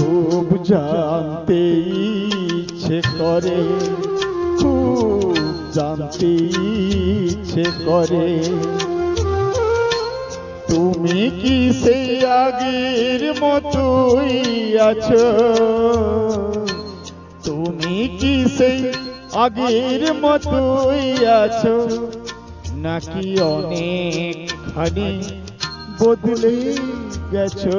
খুব জানতে ইচ্ছে করে, খুব জানতে ইচ্ছে করে। তুমি কি সেই আগের মতোই আছো? তুমি কি সেই আগের মতোই আছো? নাকি অনেক খানি বদলে গেছো?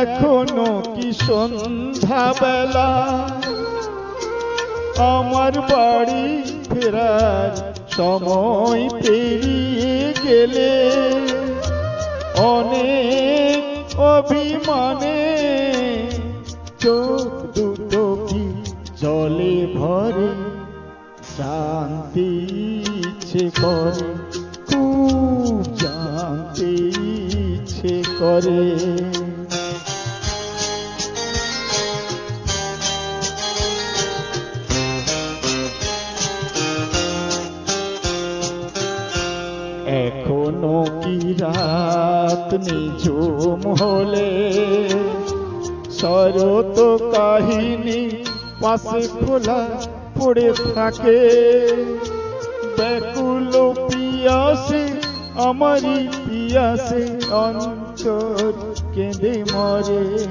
এখনও কি সন্ধ্যা বেলা? আমার বাড়ি ফেরার সময় পেরিয়ে গেলে। অনেক অভিমানে চোখ দুটো কি জলে ভরে? জানতে ইচ্ছে করে, খুব জানতে ইচ্ছে করে। কি রাত নিঝুম হলে? শরত কাহিনী পাশে খোলা পড়ে থাকে। ব্যাকুল পিয়াসে, আমারই পিয়াসে অন্তর কেঁদে মরে।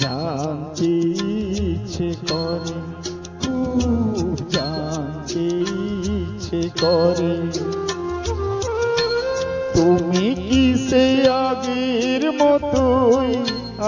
জানতে ইচ্ছে করে জানতে ইচ্ছে করে।